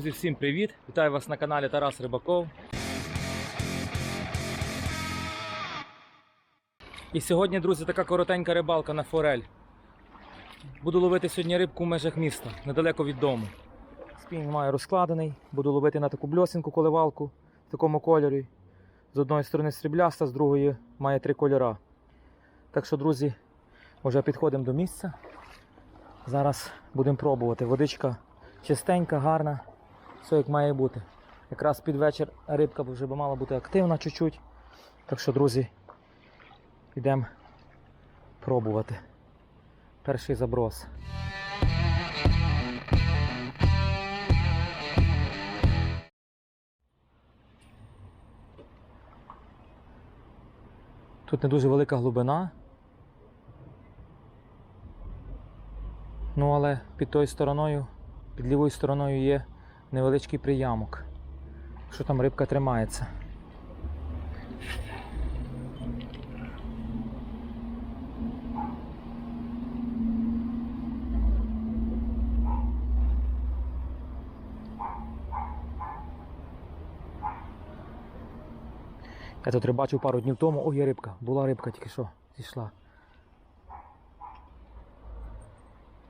Друзі, всім привіт! Вітаю вас на каналі Тарас Рибаков. І сьогодні, друзі, така коротенька рибалка на форель. Буду ловити сьогодні рибку в межах міста, недалеко від дому. Спінг маю розкладений, буду ловити на таку бльосинку коливалку в такому кольорі. З одної сторони срібляста, з другої має три кольора. Так що, друзі, вже підходимо до місця. Зараз будемо пробувати. Водичка чистенька, гарна, все як має бути. Якраз під вечір рибка вже би мала бути активна чуть-чуть. Так що, друзі, йдемо пробувати. Перший заброс. Тут не дуже велика глибина. Ну, але під тою стороною, під лівою стороною є невеличкий приямок. Що там рибка тримається. Я тут рибачив пару днів тому. Ой, є рибка. Була рибка тільки що зійшла.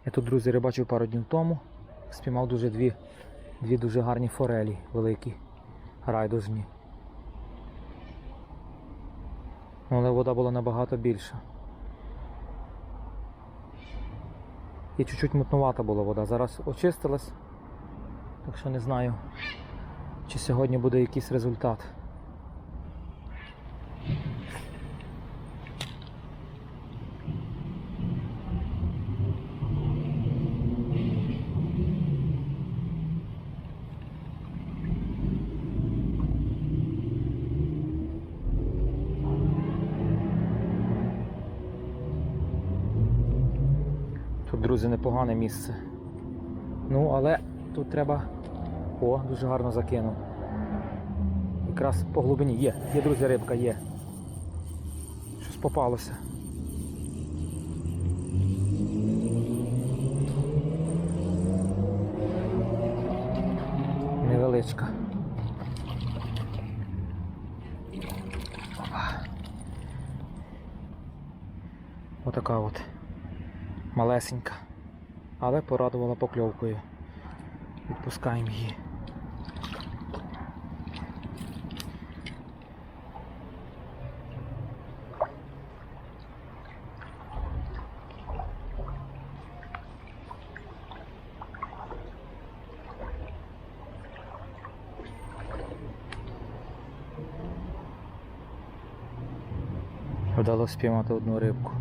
Я тут, друзі, рибачив пару днів тому. Спіймав дуже дві, дві дуже гарні форелі великі, райдужні. Але вода була набагато більша. І чуть-чуть мутнувата була вода. Зараз очистилась. Так що не знаю, чи сьогодні буде якийсь результат. Друзі, непогане місце. Ну, але тут треба. О, дуже гарно закинув. Якраз по глибині є, є, друзі, рибка є. Щось попалося. Невеличка. Опа. Отака от малесенька, але порадувала покльовкою. Відпускаємо її. Вдалося спіймати одну рибку.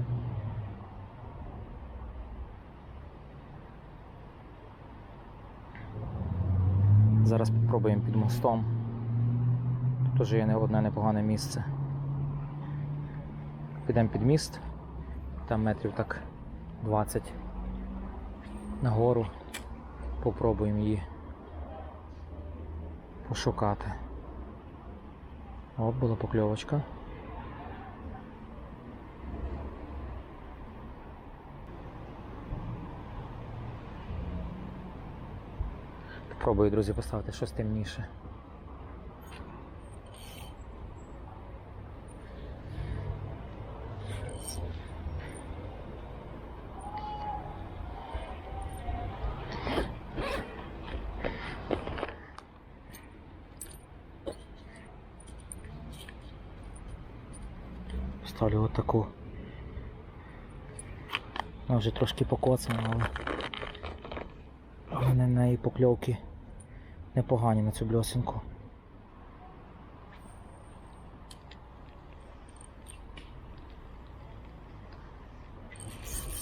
Зараз спробуємо під мостом. Тут теж є не одне непогане місце. Підемо під міст, там метрів так 20 нагору. Попробуємо її пошукати. От була покльовочка. Пробую, друзі, поставити щось темніше. Ставлю отаку. Вона вже трошки покоцана, але але на неї покльовки непогані на цю бльосинку.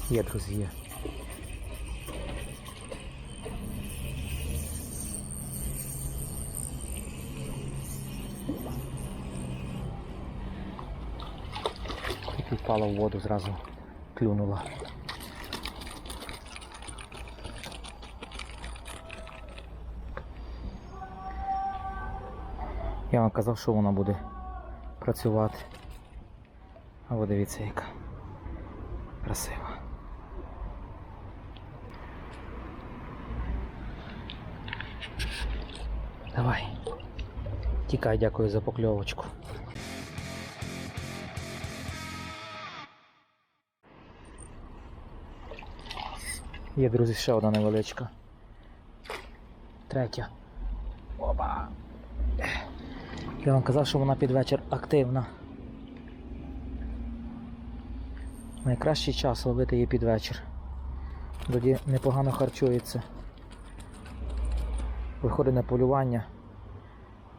Є, друзі, є. Впала в воду, зразу клюнула. Я вам казав, що вона буде працювати. А ви дивіться, яка красива. Давай. Тікай, дякую за покльовочку. Є, друзі, ще одна невеличка. Третя. Опа. Я вам казав, що вона під вечір активна. Найкращий час ловити її під вечір. Тоді непогано харчується. Виходить на полювання,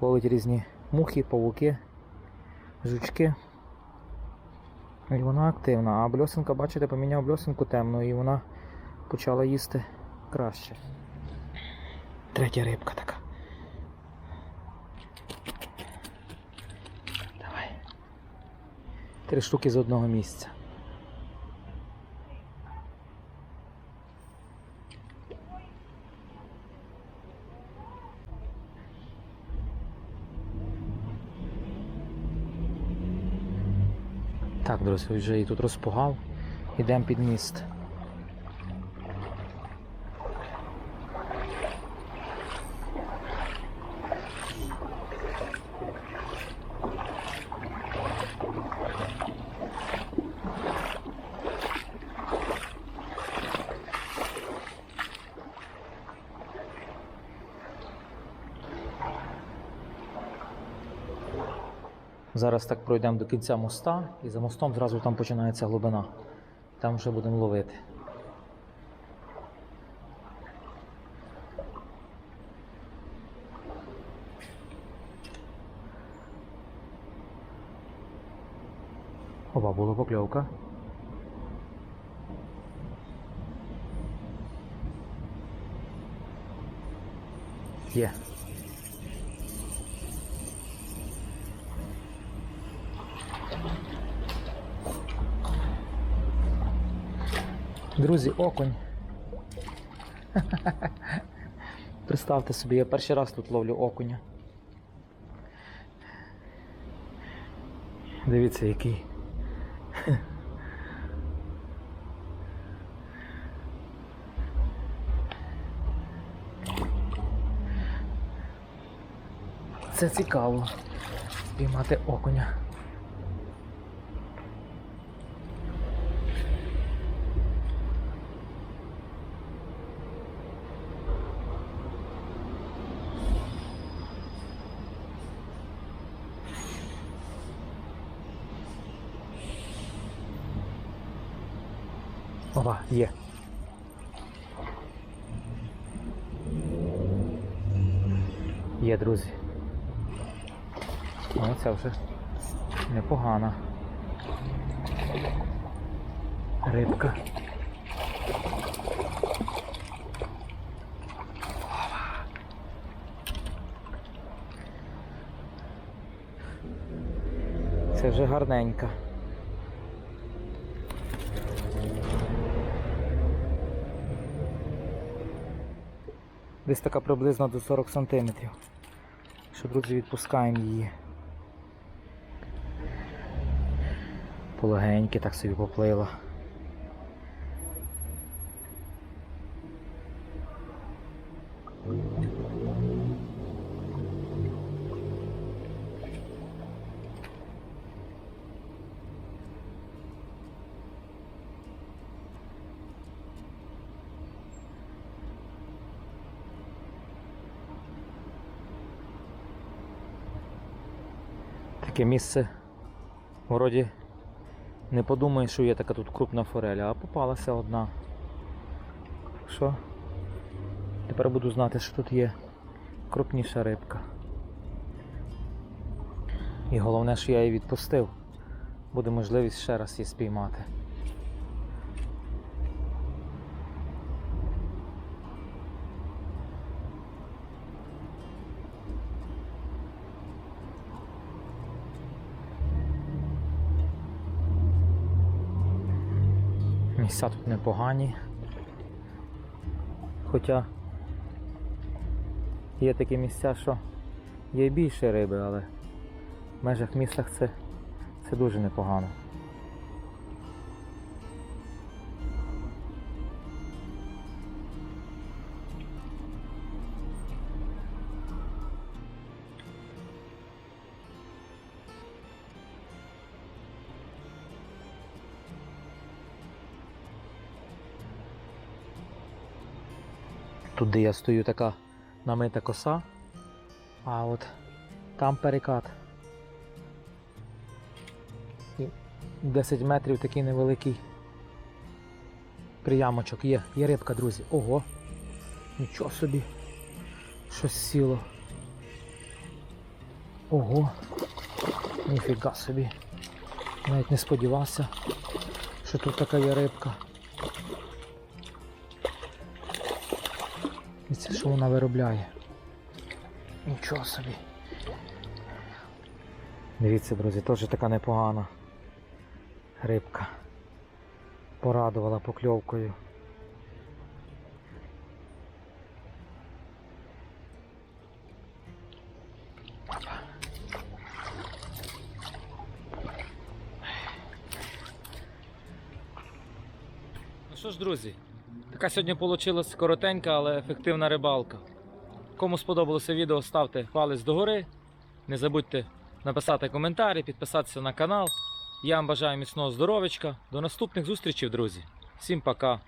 ловить різні мухи, павуки, жучки. І вона активна. А бльосинка, бачите, поміняв бльосинку темну і вона почала їсти краще. Третя рибка така. Три штуки з одного місця. Так, друзі, вже її тут розпугав. Ідемо під міст. Зараз так пройдемо до кінця моста і за мостом зразу там починається глибина. Там вже будемо ловити. Опа, була покльовка. Є. Друзі, окунь. Представте собі, я перший раз тут ловлю окуня. Дивіться, який. Це цікаво. Спіймати окуня. Опа, є. Є, друзі. Ну, це вже непогана. Рибка. Це вже гарненька. Десь така приблизно до 40 см. Що, друзі, відпускаємо її. Полегеньки так собі поплила. Таке місце вроді не подумаєш, що є така тут крупна фореля, а попалася одна. Що? Тепер буду знати, що тут є крупніша рибка. І головне, що я її відпустив. Буде можливість ще раз її спіймати. Місця тут непогані. Хоча є такі місця, що є більше риби, але в межах містах це, це дуже непогано. Тут, де я стою, така намита коса, а от там перекат. І 10 метрів такий невеликий приямочок є. Є рибка, друзі. Ого! Нічого собі. Щось сіло. Ого. Ніфіга собі. Навіть не сподівався, що тут така є рибка. І що вона виробляє? Нічого собі. Дивіться, друзі, теж така непогана рибка. Порадувала покльовкою. Ну що ж, друзі, така сьогодні вийшла коротенька, але ефективна рибалка. Кому сподобалося відео, ставте палець догори. Не забудьте написати коментарі, підписатися на канал. Я вам бажаю міцного здоров'ячка. До наступних зустрічей, друзі. Всім пока.